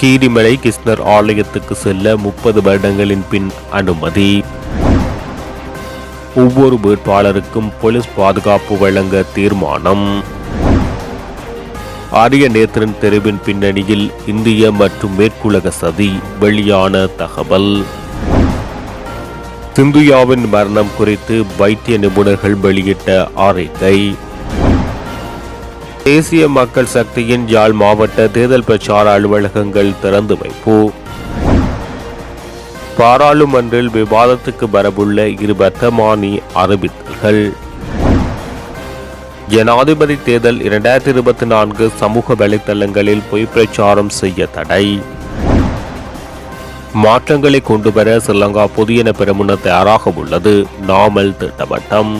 கீரிமலை கிருஷ்ணர் ஆலயத்துக்கு செல்ல முப்பது வருடங்களின் பின் அனுமதி. ஒவ்வொரு வேட்பாளருக்கும் போலீஸ் பாதுகாப்பு வழங்க தீர்மானம். ஆரிய நேத்திரன் தெருவின் பின்னணியில் இந்திய மற்றும் மேற்குலக சதி வெளியான தகவல். சிந்துயாவின் மரணம் குறித்து வைத்திய நிபுணர்கள் வெளியிட்ட அறிக்கை தேசிய மக்கள் சக்தியின் யாழ் மாவட்ட தேர்தல் பிரச்சார அலுவலகங்கள் திறந்து வைப்பு. பாராளுமன்றில் விவாதத்துக்கு வரவுள்ள இரு வர்த்தமானி அறிவித்தல்கள். ஜனாதிபதி தேர்தல் இரண்டாயிரத்தி இருபத்தி நான்கு சமூக வலைத்தளங்களில் பொய் பிரச்சாரம் செய்ய தடை. மாற்றங்களை கொண்டுவர ஸ்ரீலங்கா புதியன பெருமுன தயாராக உள்ளது. நாமல் திட்டவட்டம்.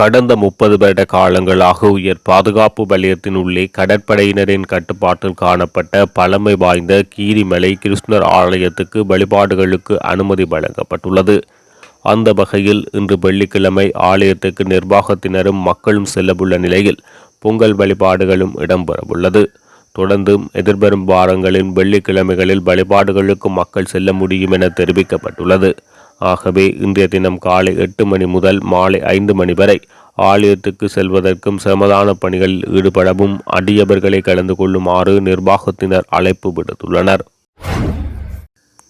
கடந்த முப்பது வருட காலங்களாக உயர் பாதுகாப்பு வலயத்தின் உள்ளே கடற்படையினரின் கட்டுப்பாட்டில் காணப்பட்ட பழமை வாய்ந்த கீரிமலை கிருஷ்ணர் ஆலயத்துக்கு வழிபாடுகளுக்கு அனுமதி வழங்கப்பட்டுள்ளது. அந்த வகையில் இன்று வெள்ளிக்கிழமை ஆலயத்துக்கு நிர்வாகத்தினரும் மக்களும் செல்லவுள்ள நிலையில் பொங்கல் வழிபாடுகளும் இடம்பெறவுள்ளது. தொடர்ந்தும் எதிர்வரும் வாரங்களின் வெள்ளிக்கிழமைகளில் வழிபாடுகளுக்கு மக்கள் செல்ல முடியும் என தெரிவிக்கப்பட்டுள்ளது. ஆகவே இன்றைய தினம் காலை எட்டு மணி முதல் மாலை ஐந்து மணி வரை ஆலயத்துக்கு செல்வதற்கும் சிரமதான பணிகளில் ஈடுபடவும் அடியவர்களை கலந்து கொள்ளுமாறு நிர்வாகத்தினர் அழைப்பு விடுத்துள்ளனர்.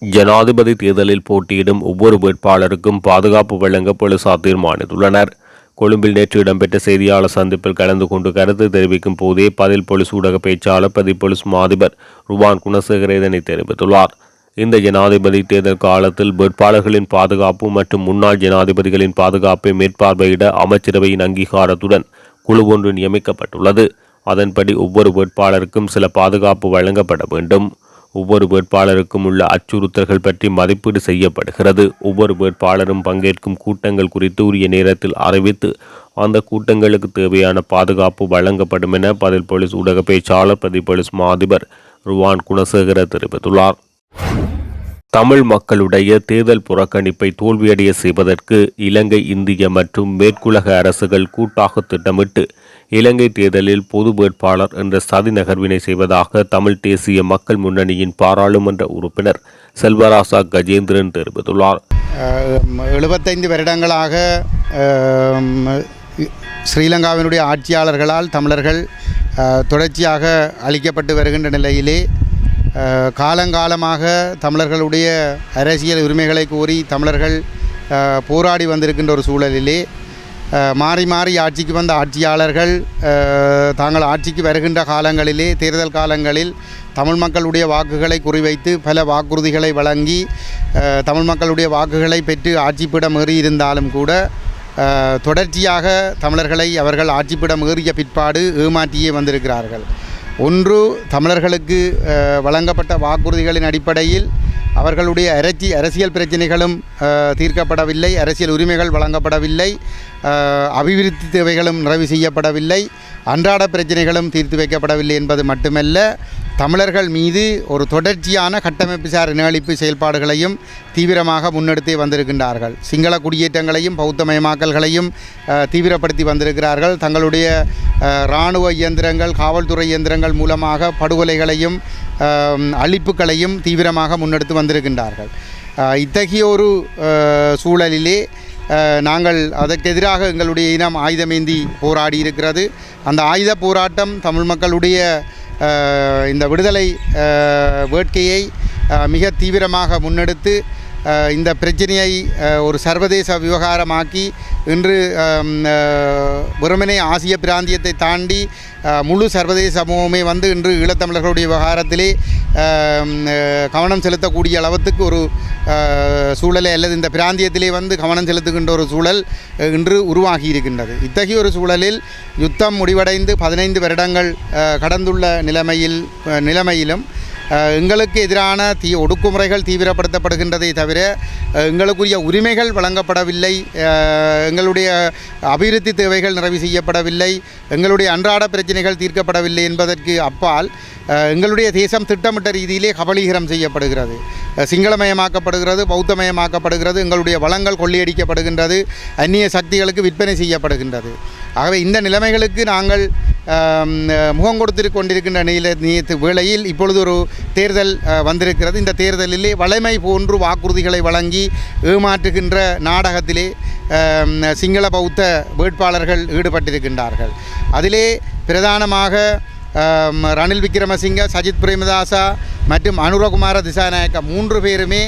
ஜனாதிபதி தேர்தலில் போட்டியிடும் ஒவ்வொரு வேட்பாளருக்கும் பாதுகாப்பு வழங்க போலீசார் தீர்மானித்துள்ளனர். கொழும்பில் நேற்று இடம்பெற்ற செய்தியாளர் சந்திப்பில் கலந்து கொண்டு கருத்து தெரிவிக்கும் போதே பதில் போலீஸ் ஊடக பேச்சாளர் பிரதி போலீஸ் மாதிபர் ருவான் குணசேகர இதனை தெரிவித்துள்ளார். இந்த ஜனாதிபதி தேர்தல் காலத்தில் வேட்பாளர்களின் பாதுகாப்பு மற்றும் முன்னாள் ஜனாதிபதிகளின் பாதுகாப்பை மேற்பார்வையிட அமைச்சரவையின் அங்கீகாரத்துடன் குழு ஒன்று நியமிக்கப்பட்டுள்ளது. அதன்படி ஒவ்வொரு வேட்பாளருக்கும் சில பாதுகாப்பு வழங்கப்பட வேண்டும். ஒவ்வொரு வேட்பாளருக்கும் உள்ள அச்சுறுத்தல்கள் பற்றி மதிப்பீடு செய்யப்படுகிறது. ஒவ்வொரு வேட்பாளரும் பங்கேற்கும் கூட்டங்கள் குறித்து உரிய நேரத்தில் அறிவித்து அந்த கூட்டங்களுக்கு தேவையான பாதுகாப்பு வழங்கப்படும் என பதில் போலீஸ் ஊடக பேச்சாளர் பிரதி போலீஸ் மாதிபர் ருவான் குணசேகர தெரிவித்துள்ளார். தமிழ் மக்களுடைய தேர்தல் புறக்கணிப்பை தோல்வியடைய செய்வதற்கு இலங்கை இந்திய மற்றும் மேற்குலக அரசுகள் கூட்டாக திட்டமிட்டு இலங்கை தேர்தலில் பொது வேட்பாளர் என்ற சதி நகர்வினை செய்வதாக தமிழ் தேசிய மக்கள் முன்னணியின் பாராளுமன்ற உறுப்பினர் செல்வராசா கஜேந்திரன் தெரிவித்துள்ளார். எழுபத்தைந்து வருடங்களாக ஸ்ரீலங்காவினுடைய ஆட்சியாளர்களால் தமிழர்கள் தொடர்ச்சியாக அளிக்கப்பட்டு வருகின்ற நிலையிலே காலங்காலமாக தமிழர்களுடைய அரசியல் உரிமைகளை கோரி தமிழர்கள் போராடி வந்திருக்கின்ற ஒரு சூழலிலே மாறி மாறி ஆட்சிக்கு வந்த ஆட்சியாளர்கள் தாங்கள் ஆட்சிக்கு வருகின்ற காலங்களிலே தேர்தல் காலங்களில் தமிழ் மக்களுடைய வாக்குகளை குறிவைத்து பல வாக்குறுதிகளை வழங்கி தமிழ் மக்களுடைய வாக்குகளை பெற்று ஆட்சிப்பிடம் ஏறி இருந்தாலும் கூட தொடர்ச்சியாக தமிழர்களை அவர்கள் ஆட்சிப்பிடம் ஏறிய பிற்பாடு ஏமாற்றியே வந்திருக்கிறார்கள். ஒன்று தமிழர்களுக்கு வழங்கப்பட்ட வாக்குறுதிகளின் அடிப்படையில் அவர்களுடைய அரசி அரசியல் பிரச்சனைகளும் தீர்க்கப்படவில்லை அரசியல் உரிமைகள் வழங்கப்படவில்லை. அபிவிருத்தி தேவைகளும் நிறைவு செய்யப்படவில்லை. அன்றாட பிரச்சனைகளும் தீர்த்து வைக்கப்படவில்லை என்பது மட்டுமல்ல தமிழர்கள் மீது ஒரு தொடர்ச்சியான கட்டமைப்பு சார் இனஅழிப்பு செயல்பாடுகளையும் தீவிரமாக முன்னெடுத்தே வந்திருக்கின்றார்கள். சிங்கள குடியேற்றங்களையும் பௌத்தமயமாக்கல்களையும் தீவிரப்படுத்தி வந்திருக்கிறார்கள். தங்களுடைய இராணுவ இயந்திரங்கள் காவல்துறை இயந்திரங்கள் மூலமாக படுகொலைகளையும் அழிப்புகளையும் தீவிரமாக முன்னெடுத்து வந்திருக்கின்றார்கள். இத்தகைய ஒரு சூழலிலே நாங்கள் அதற்கு எதிராக எங்களுடைய இனம் ஆயுதமேந்தி போராடி இருக்கிறது. அந்த ஆயுத போராட்டம் தமிழ் மக்களுடைய இந்த விடுதலை வேட்கையை மிக தீவிரமாக முன்னெடுத்து இந்த பிரச்சனையை ஒரு சர்வதேச விவகாரமாக்கி இன்று அம், வெறுமனே ஆசிய பிராந்தியத்தை தாண்டி முழு சர்வதேச சமூகமே வந்து இன்று ஈழத்தமிழர்களுடைய விவகாரத்திலே கவனம் செலுத்தக்கூடிய அளவுக்கு ஒரு சூழலை அல்லது இந்த பிராந்தியத்திலே வந்து கவனம் செலுத்துகின்ற ஒரு சூழல் இன்று உருவாகி இருக்கின்றது இத்தகைய ஒரு சூழலில் யுத்தம் முடிவடைந்து பதினைந்து வருடங்கள் கடந்துள்ள நிலைமையில் நிலைமையிலும் எங்களுக்கு எதிரான தீ ஒடுக்குமுறைகள் தீவிரப்படுத்தப்படுகின்றதை தவிர எங்களுக்குரிய உரிமைகள் வழங்கப்படவில்லை. எங்களுடைய அபிவிருத்தி தேவைகள் நிறைவு செய்யப்படவில்லை. எங்களுடைய அன்றாட பிரச்சனைகள் தீர்க்கப்படவில்லை என்பதற்கு அப்பால் எங்களுடைய தேசம் திட்டமிட்ட ரீதியிலே கபலீகரம் செய்யப்படுகிறது. சிங்களமயமாக்கப்படுகிறது பௌத்தமயமாக்கப்படுகிறது எங்களுடைய வளங்கள் கொள்ளையடிக்கப்படுகின்றது அந்நிய சக்திகளுக்கு விற்பனை செய்யப்படுகின்றது. ஆகவே இந்த நிலைமைகளுக்கு நாங்கள் முகம் கொடுத்து கொண்டிருக்கின்ற நில நீத்து வேளையில் இப்பொழுது ஒரு தேர்தல் வந்திருக்கிறது. இந்த தேர்தலிலே வளமை போன்று வாக்குறுதிகளை வழங்கி ஏமாற்றுகின்ற நாடகத்திலே சிங்கள பௌத்த வேட்பாளர்கள் ஈடுபட்டிருக்கின்றார்கள். அதிலே பிரதானமாக ரணில் விக்ரமசிங்க சஜித் பிரேமதாசா மற்றும் அனுரகுமார திசாநாயக்க மூன்று பேருமே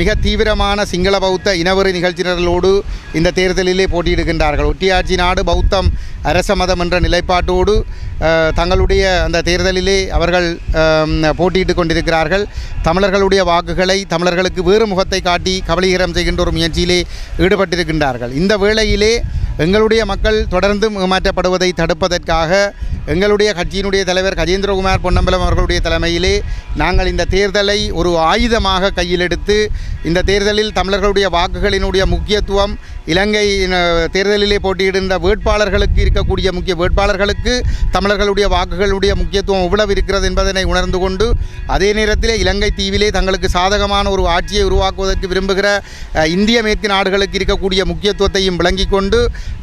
மிக தீவிரமான சிங்கள பௌத்த இனவெறி நிகழ்ச்சியினர்களோடு இந்த தேர்தலிலே போட்டியிடுகின்றார்கள். ஒட்டியாட்சி நாடு பௌத்தம் அரச மதம் என்ற நிலைப்பாட்டோடு தங்களுடைய அந்த தேர்தலிலே அவர்கள் போட்டியிட்டு கொண்டிருக்கிறார்கள். தமிழர்களுடைய வாக்குகளை தமிழர்களுக்கு வேறு முகத்தை காட்டி கபலீகரம் செய்கின்ற ஒரு முயற்சியிலே ஈடுபட்டிருக்கின்றார்கள். இந்த வேளையிலே எங்களுடைய மக்கள் தொடர்ந்து ஏமாற்றப்படுவதை தடுப்பதற்காக எங்களுடைய கட்சியினுடைய தலைவர் கஜேந்திரகுமார் பொன்னம்பலம் அவர்களுடைய தலைமையிலே நாங்கள் இந்த தேர்தலை ஒரு ஆயுதமாக கை கையில் எடுத்து இந்த தேர்தலில் தமிழர்களுடைய வாக்குகளினுடைய முக்கியத்துவம் இலங்கை தேர்தலிலே போட்டியிடுகின்ற வேட்பாளர்களுக்கு இருக்கக்கூடிய முக்கிய வேட்பாளர்களுக்கு தமிழர்களுடைய வாக்குகளுடைய முக்கியத்துவம் எவ்வளவு இருக்கிறது என்பதனை உணர்ந்து கொண்டு அதே நேரத்தில் இலங்கை தீவிலே தங்களுக்கு சாதகமான ஒரு ஆட்சியை உருவாக்குவதற்கு விரும்புகிற இந்திய மேற்கு நாடுகளுக்கு இருக்கக்கூடிய முக்கியத்துவத்தையும் விளங்கிக் கொண்டு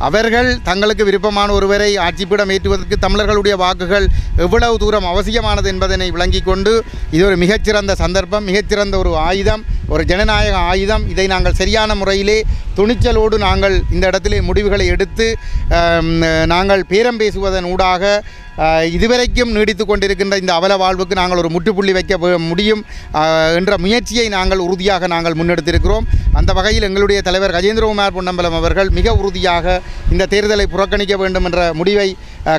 அவர்கள் தங்களுக்கு விருப்பமான ஒருவரை ஆட்சிப்பிடம் ஏற்றுவதற்கு தமிழர்களுடைய வாக்குகள் எவ்வளவு தூரம் அவசியமானது என்பதனை விளங்கிக் கொண்டு இது ஒரு மிகச்சிறந்த சந்தர்ப்பம் மிகச்சிறந்த ஒரு ஆயுதம் ஒரு ஜனநாயக ஆயுதம். இதை நாங்கள் சரியான முறையிலே துணிச்சலோடு நாங்கள் இந்த இடத்திலே முடிவுகளை எடுத்து நாங்கள் பேரம் பேசுவதன் ஊடாக இதுவரைக்கும் நீடித்து கொண்டிருக்கின்ற இந்த அவல வாழ்வுக்கு நாங்கள் ஒரு முற்றுப்புள்ளி வைக்க முடியும் என்ற முயற்சியை நாங்கள் உறுதியாக நாங்கள் முன்னெடுத்திருக்கிறோம். அந்த வகையில் எங்களுடைய தலைவர் கஜேந்திரகுமார் பொன்னம்பலம் அவர்கள் மிக உறுதியாக இந்த தேர்தலை புறக்கணிக்க வேண்டும் என்ற முடிவை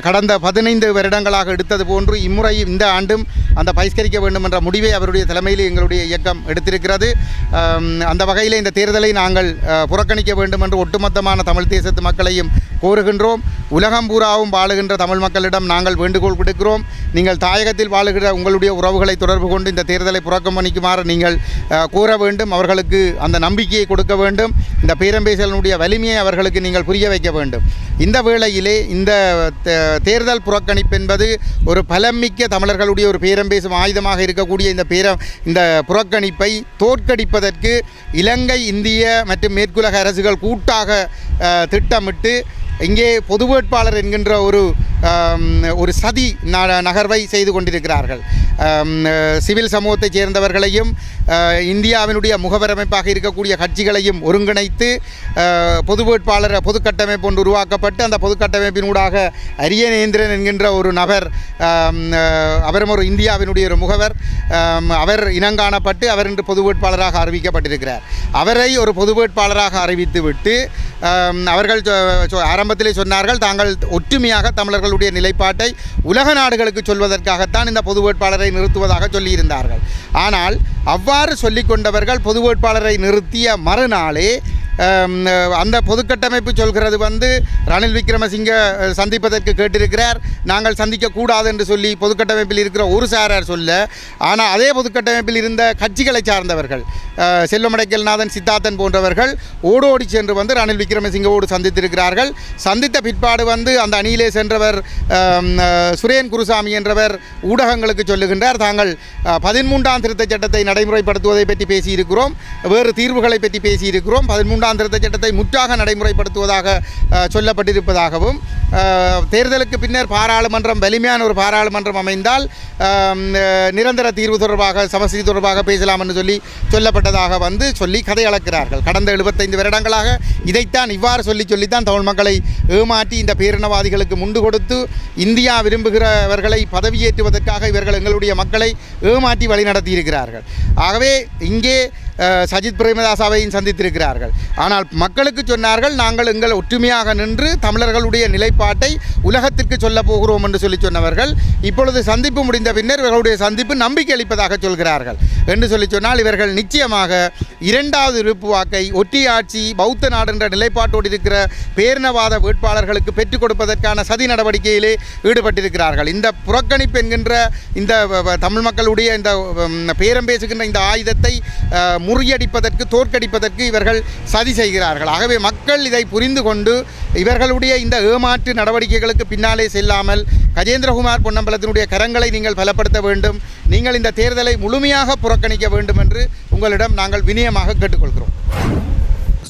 கடந்த பதினைந்து வருடங்களாக எடுத்தது போன்று இம்முறை இந்த ஆண்டும் அந்த பகிஷ்கரிக்க வேண்டும் என்ற முடிவை அவருடைய தலைமையில் எங்களுடைய இயக்கம் எடுத்திருக்கிறது. அந்த வகையில் இந்த தேர்தலை நாங்கள் புறக்கணிக்க வேண்டும் என்று ஒட்டுமொத்தமான தமிழ் தேசத்து மக்களையும் கோருகின்றோம். உலகம் பூராவும் வாழுகின்ற தமிழ் மக்களிடம் நாங்கள் வேண்டுகோள் விடுக்கிறோம். நீங்கள் தாயகத்தில் வாழுகிற உங்களுடைய உறவுகளை தொடர்பு கொண்டு இந்த தேர்தலை புறக்கணிக்குமாறு நீங்கள் கூற வேண்டும். அவர்களுக்கு அந்த நம்பிக்கையை கொடுக்க வேண்டும். இந்த பேரம்பேசலினுடைய வலிமையை அவர்களுக்கு நீங்கள் புரிய வைக்க வேண்டும். இந்த வேளையிலே இந்த தே- தேர்தல் புறக்கணிப்பு என்பது ஒரு பலமிக்க தமிழர்களுடைய ஒரு பேரம்பேசும் ஆயுதமாக இருக்கக்கூடிய இந்த பேர இந்த புறக்கணிப்பை தோற்கடிப்பதற்கு இலங்கை இந்திய மற்றும் மேற்குலக அரசுகள் கூட்டாக திட்டமிட்டு இங்கே பொது வேட்பாளர் என்கின்ற ஒரு ஒரு சதி ந- நகர்வை செய்து கொண்டிருக்கிறார்கள். சிவில் சமூகத்தைச் சேர்ந்தவர்களையும் இந்தியாவினுடைய முகவரமைப்பாக இருக்கக்கூடிய கட்சிகளையும் ஒருங்கிணைத்து பொது வேட்பாளர் பொதுக்கட்டமைப்பு ஒன்று உருவாக்கப்பட்டு அந்த பொதுக்கட்டமைப்பினூடாக அரியநேந்திரன் என்கின்ற ஒரு நபர் அவரும் ஒரு இந்தியாவினுடைய ஒரு முகவர் அவர் இனங்காணப்பட்டு அவர் இன்று பொது வேட்பாளராக அறிவிக்கப்பட்டிருக்கிறார். அவரை ஒரு பொது வேட்பாளராக அறிவித்துவிட்டு அவர்கள் ஆரம்பத்திலே சொன்னார்கள் தாங்கள் ஒற்றுமையாக தமிழர்கள் தங்களுடைய நிலைப்பாட்டை உலக நாடுகளுக்கு சொல்வதற்காகத்தான் இந்த பொது வேட்பாளரை நிறுத்துவதாக சொல்லியிருந்தார்கள். ஆனால் அவ்வாறு சொல்லிக்கொண்டவர்கள் பொது வேட்பாளரை நிறுத்திய மறுநாளே அந்த பொதுக்கட்டமைப்பு சொல்கிறது வந்து ரணில் விக்ரமசிங்க சந்திப்பதற்கு கேட்டிருக்கிறார். நாங்கள் சந்திக்கக்கூடாது என்று சொல்லி பொதுக்கட்டமைப்பில் இருக்கிற ஒரு சாரார் சொல்ல ஆனால் அதே பொதுக்கட்டமைப்பில் இருந்த கட்சிகளை சார்ந்தவர்கள் செல்வமடைக்கல்நாதன் சித்தார்த்தன் போன்றவர்கள் ஓடோடி சென்று வந்து ரணில் விக்ரமசிங்கவோடு சந்தித்திருக்கிறார்கள். சந்தித்த பிற்பாடு வந்து அந்த அணியிலே சென்றவர் சுரேன் குருசாமி என்றவர் ஊடகங்களுக்கு சொல்லுகின்றார். தாங்கள் பதிமூன்றாம் திருத்த சட்டத்தை நடைமுறைப்படுத்துவதை பற்றி பேசியிருக்கிறோம் வேறு தீர்வுகளை பற்றி பேசியிருக்கிறோம். பதிமூன்றாம் திருத்தச் சட்டத்தை முற்றாக நடைமுறைப்படுத்துவதாக சொல்லப்பட்டிருப்பதாகவும் தேர்தலுக்கு பின்னர் பாராளுமன்றம் வலிமையான ஒரு பாராளுமன்றம் அமைந்தால் நிரந்தர தீர்வு தொடர்பாக சமஸ்தி தொடர்பாக பேசலாம் என்று சொல்லி சொல்லப்பட்டதாக வந்து சொல்லி கதை அளக்கிறார்கள். கடந்த எழுபத்தைந்து வருடங்களாக இதைத்தான் இவ்வாறு சொல்லி சொல்லித்தான் தமிழ் மக்களை ஏமாற்றி இந்த பேரினவாதிகளுக்கு முண்டு கொடுத்து இந்தியா விரும்புகிறவர்களை பதவியேற்றுவதற்காக இவர்கள் எங்களுடைய மக்களை ஏமாற்றி வழிநடத்தியிருக்கிறார்கள். ஆகவே இங்கே சஜித் பிரேமதாசாவையும் சந்தித்திருக்கிறார்கள். ஆனால் மக்களுக்கு சொன்னார்கள் நாங்கள் எங்கள் ஒற்றுமையாக நின்று தமிழர்களுடைய நிலைப்பாட்டை உலகத்திற்கு சொல்ல போகிறோம் என்று சொல்லி சொன்னவர்கள். இப்பொழுது சந்திப்பு முடிந்த பின்னர் இவர்களுடைய சந்திப்பு நம்பிக்கை அளிப்பதாக சொல்கிறார்கள். என்று சொல்லி சொன்னால் இவர்கள் நிச்சயமாக இரண்டாவது விருப்பு வாக்கை ஒற்றியாட்சி பௌத்த நாடு என்ற நிலைப்பாட்டோடு இருக்கிற பேரினவாத வேட்பாளர்களுக்கு பெற்றுக் கொடுப்பதற்கான சதி நடவடிக்கையிலே ஈடுபட்டிருக்கிறார்கள். இந்த புறக்கணிப்பு என்கின்ற இந்த வ- வ- தமிழ் மக்களுடைய இந்த பேரம் பேசுகின்ற இந்த ஆயுதத்தை முறியடிப்பதற்கு தோற்கடிப்பதற்கு இவர்கள் சதி செய்கிறார்கள். ஆகவே மக்கள் இதை புரிந்து கொண்டு இவர்களுடைய இந்த ஏமாற்று நடவடிக்கைகளுக்கு பின்னாலே செல்லாமல் கஜேந்திரகுமார் பொன்னம்பலத்தினுடைய கரங்களை நீங்கள் பலப்படுத்த வேண்டும். நீங்கள் இந்த தேர்தலை முழுமையாக புறக்கணிக்க வேண்டும் என்று உங்களிடம் நாங்கள் வினயமாக கேட்டுக்கொள்கிறோம்.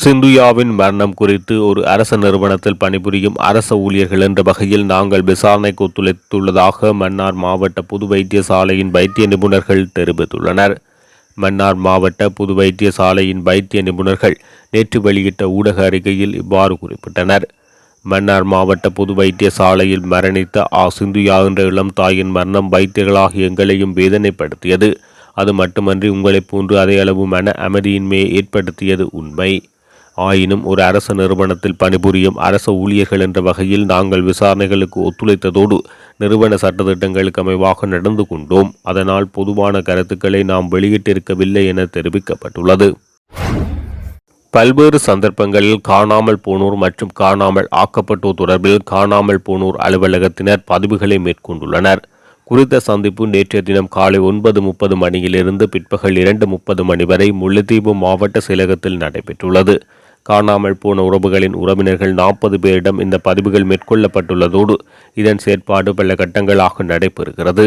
சிந்துயாவின் மரணம் குறித்து ஒரு அரச நிறுவனத்தில் பணிபுரியும் அரச ஊழியர்கள் என்ற வகையில் நாங்கள் விசாரணைக்கு ஒத்துழைத்துள்ளதாக மன்னார் மாவட்ட பொது வைத்தியசாலையின் வைத்திய நிபுணர்கள் தெரிவித்துள்ளனர். மன்னார் மாவட்ட புது வைத்தியசாலையின் வைத்திய நிபுணர்கள் நேற்று வெளியிட்ட ஊடக அறிக்கையில் இவ்வாறு குறிப்பிட்டனர். மன்னார் மாவட்ட பொது வைத்தியசாலையில் மரணித்த ஆ சிந்துயா என்ற இளம் தாயின் மரணம் வைத்தியர்களாகிய எங்களையும் வேதனைப்படுத்தியது. அது மட்டுமன்றி உங்களைப் போன்று அதே அளவு மன அமைதியின்மையை ஏற்படுத்தியது உண்மை. ஆயினும் ஒரு அரச நிறுவனத்தில் பணிபுரியும் அரச ஊழியர்கள் என்ற வகையில் நாங்கள் விசாரணைகளுக்கு ஒத்துழைத்ததோடு நிறுவன சட்டத்திட்டங்களுக்கு அமைவாக நடந்து கொண்டோம். அதனால் பொதுவான கருத்துக்களை நாம் வெளியிட்டிருக்கவில்லை என தெரிவிக்கப்பட்டுள்ளது. பல்வேறு சந்தர்ப்பங்களில் காணாமல் போனோர் மற்றும் காணாமல் ஆக்கப்பட்டோர் தொடர்பில் காணாமல் போனோர் அலுவலகத்தினர் பதிவுகளை மேற்கொண்டுள்ளனர். குறித்த சந்திப்பு நேற்றைய தினம் காலை ஒன்பது முப்பது மணியிலிருந்து பிற்பகல் இரண்டு முப்பது மணி வரை முல்லைத்தீவு மாவட்ட செயலகத்தில் நடைபெற்றுள்ளது. காணாமல் போன உறவுகளின் உறவினர்கள் நாற்பது பேரிடம் இந்த பதிவுகள் மேற்கொள்ளப்பட்டுள்ளதோடு இதன் செயற்பாடு பல கட்டங்களாக நடைபெறுகிறது.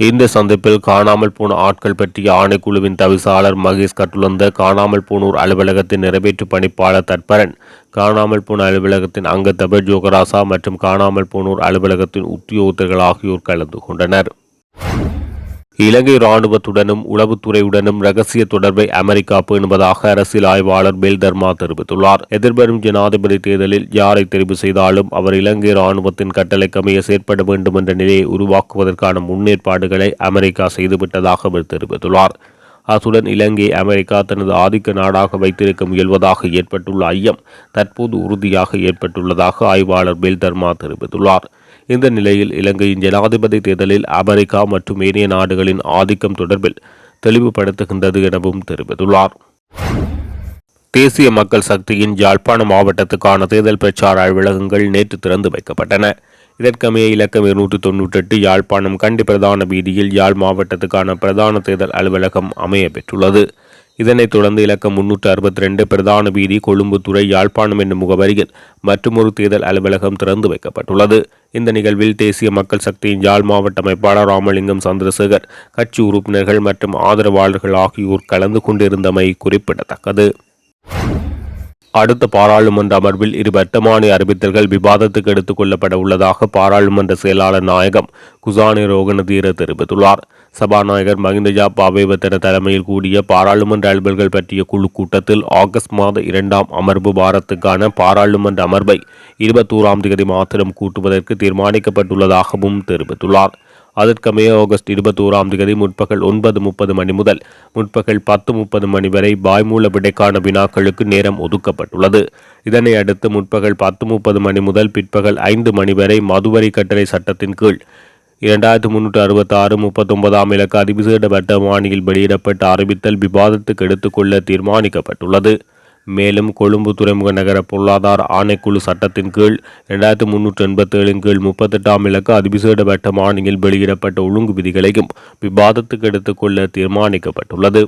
இந்த சந்திப்பில் காணாமல் போன ஆட்கள் பற்றிய ஆணைக்குழுவின் தவிசாளர் மகேஷ் கட்டுலந்த காணாமல் போனோர் அலுவலகத்தின் நிறைவேற்று பணிப்பாளர் தற்பரன் காணாமல் போன அலுவலகத்தின் அங்கத்தபர் ஜோகராசா மற்றும் காணாமல் போனோர் அலுவலகத்தின் உத்தியோகத்தர்கள் ஆகியோர் கலந்து கொண்டனர். இலங்கை இராணுவத்துடனும் உளவுத்துறையுடனும் ரகசிய தொடர்பை அமெரிக்கா பேணுவதாக அரசியல் ஆய்வாளர் பெல் தர்மா தெரிவித்துள்ளார். எதிர்வரும் ஜனாதிபதி தேர்தலில் யாரை தெரிவு செய்தாலும் அவர் இலங்கை இராணுவத்தின் கட்டளைக்கமைய செயற்பட வேண்டும் என்ற நிலையை உருவாக்குவதற்கான முன்னேற்பாடுகளை அமெரிக்கா செய்துவிட்டதாக அவர் தெரிவித்துள்ளார். அத்துடன் இலங்கை அமெரிக்கா தனது ஆதிக்க நாடாக வைத்திருக்க முயல்வதாக ஏற்பட்டுள்ள ஐயம் தற்போது உறுதியாக ஏற்பட்டுள்ளதாக ஆய்வாளர் பெல் தர்மா தெரிவித்துள்ளார். இந்த நிலையில் இலங்கையின் ஜனாதிபதி தேர்தலில் அமெரிக்கா மற்றும் ஏனைய நாடுகளின் ஆதிக்கம் தொடர்பில் தெளிவுபடுத்துகின்றது எனவும் தெரிவித்துள்ளார். தேசிய மக்கள் சக்தியின் யாழ்ப்பாண மாவட்டத்துக்கான தேர்தல் பிரச்சார அலுவலகங்கள் நேற்று திறந்து வைக்கப்பட்டன. இதற்கமைய இலக்கம் இருநூற்றி தொன்னூற்றெட்டு யாழ்ப்பாணம் கண்டி பிரதான வீதியில் யாழ் மாவட்டத்துக்கான பிரதான தேர்தல் அலுவலகம் அமைய பெற்றுள்ளது இதனைத் தொடர்ந்து இலக்கம் முன்னூற்று அறுபத்தி ரெண்டு பிரதான வீதி கொழும்புத்துறை யாழ்ப்பாணம் என்னும் முகவரியில் மற்றொரு தேர்தல் அலுவலகம் திறந்து வைக்கப்பட்டுள்ளது. இந்த நிகழ்வில் தேசிய மக்கள் சக்தியின் யாழ் மாவட்ட அமைப்பாளர் ராமலிங்கம் சந்திரசேகர் கட்சி உறுப்பினர்கள் மற்றும் ஆதரவாளர்கள் ஆகியோர் கலந்து கொண்டிருந்தமை குறிப்பிடத்தக்கது. அடுத்த பாராளுமன்ற அமர்வில் இரு வர்த்தமானி அறிவித்தல்கள் விவாதத்துக்கு எடுத்துக் கொள்ளப்பட உள்ளதாக பாராளுமன்ற செயலாளர் நாயகம் குசானி ரோகனதீர தெரிவித்துள்ளார். சபாநாயகர் மகிந்தஜா பாவேவத்தன தலைமையில் கூடிய பாராளுமன்ற அலுவல்கள் பற்றிய குழு கூட்டத்தில் ஆகஸ்ட் மாத இரண்டாம் அமர்வு வாரத்துக்கான பாராளுமன்ற அமர்வை இருபத்தோராம் தேதி மாத்திரம் கூட்டுவதற்கு தீர்மானிக்கப்பட்டுள்ளதாகவும் தெரிவித்துள்ளார். அதற்கமைய ஆகஸ்ட் இருபத்தோராம் தேதி முற்பகல் ஒன்பது முப்பது மணி முதல் முற்பகல் பத்து முப்பது மணி வரை பாய்மூல விடைக்கான வினாக்களுக்கு நேரம் ஒதுக்கப்பட்டுள்ளது. இதனை அடுத்து முற்பகல் பத்து முப்பது மணி முதல் பிற்பகல் ஐந்து மணி வரை மதுவரி கட்டளை சட்டத்தின் கீழ் இரண்டாயிரத்தி முன்னூற்று அறுபத்தி ஆறு முப்பத்தொன்பதாம் இலக்கு அதிவிசேட மாணியில் வெளியிடப்பட்ட அறிவித்தல் விவாதத்துக்கு எடுத்துக்கொள்ள தீர்மானிக்கப்பட்டுள்ளது. மேலும் கொழும்பு துறைமுக நகர பொருளாதார ஆணைக்குழு சட்டத்தின் கீழ் இரண்டாயிரத்தி முன்னூற்றி எண்பத்தி ஏழின் கீழ் முப்பத்தெட்டாம் இலக்க அதிவிசேட மாநிலங்களில் வெளியிடப்பட்ட ஒழுங்கு விதிகளையும் விவாதத்துக்கு எடுத்துக்கொள்ள தீர்மானிக்கப்பட்டுள்ளது.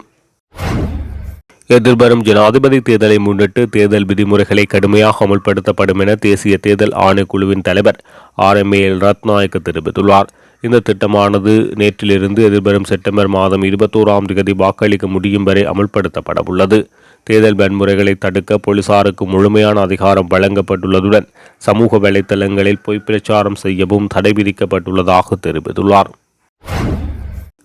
எதிர்வரும் ஜனாதிபதி தேர்தலை முன்னிட்டு தேர்தல் விதிமுறைகளை கடுமையாக அமுல்படுத்தப்படும் என தேசிய தேர்தல் ஆணைக்குழுவின் தலைவர் ஆர் எம் ஏ ரத்நாயக்க தெரிவித்துள்ளார். இந்த திட்டமானது நேற்றிலிருந்து எதிர்வரும் செப்டம்பர் மாதம் இருபத்தோராம் தேதி வாக்களிக்க முடியும் வரை அமல்படுத்தப்பட உள்ளது தேர்தல் வன்முறைகளை தடுக்க போலீசாருக்கு முழுமையான அதிகாரம் வழங்கப்பட்டுள்ளதுடன் சமூக வலைதளங்களில் பொய் பிரச்சாரம் செய்யவும் தடை விதிக்கப்பட்டுள்ளதாக தெரிவித்துள்ளார்.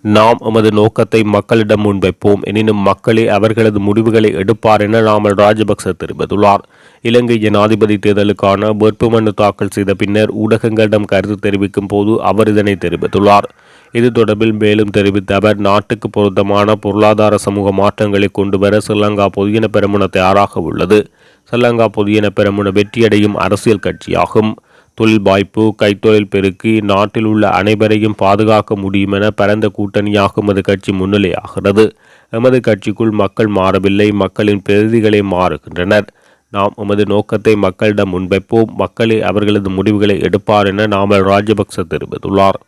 நாம் எமது நோக்கத்தை மக்களிடம் முன்வைப்போம். எனினும் மக்களே அவர்களது முடிவுகளை எடுப்பார் என நாமல் ராஜபக்ச தெரிவித்துள்ளார். இலங்கை ஜனாதிபதி தேர்தலுக்கான வேட்புமனு தாக்கல் செய்த பின்னர் ஊடகங்களிடம் கருத்து தெரிவிக்கும் போது அவர் இதனை தெரிவித்துள்ளார். இது தொடர்பில் மேலும் தெரிவித்த அவர் நாட்டுக்கு பொருத்தமான பொருளாதார சமூக மாற்றங்களை கொண்டுவர ஸ்ரீலங்கா பொதுஜன பெரமுன தயாராக உள்ளது. ஸ்ரீலங்கா பொதுஜன பெரமுன வெற்றியடையும் அரசியல் கட்சியாகும். தொழில் வாய்ப்பு கைத்தொழில் பெருக்கி நாட்டில் உள்ள அனைவரையும் பாதுகாக்க முடியும் என பரந்த கூட்டணியாக எமது கட்சி முன்னிலையாகிறது. எமது கட்சிக்குள் மக்கள் மாறவில்லை மக்களின் பிரதிகளே மாறுகின்றனர். நாம் எமது நோக்கத்தை மக்களிடம் முன்வைப்போம் மக்களே அவர்களது முடிவுகளை எடுப்பார் என நாமல் ராஜபக்ச தெரிவித்துள்ளார்.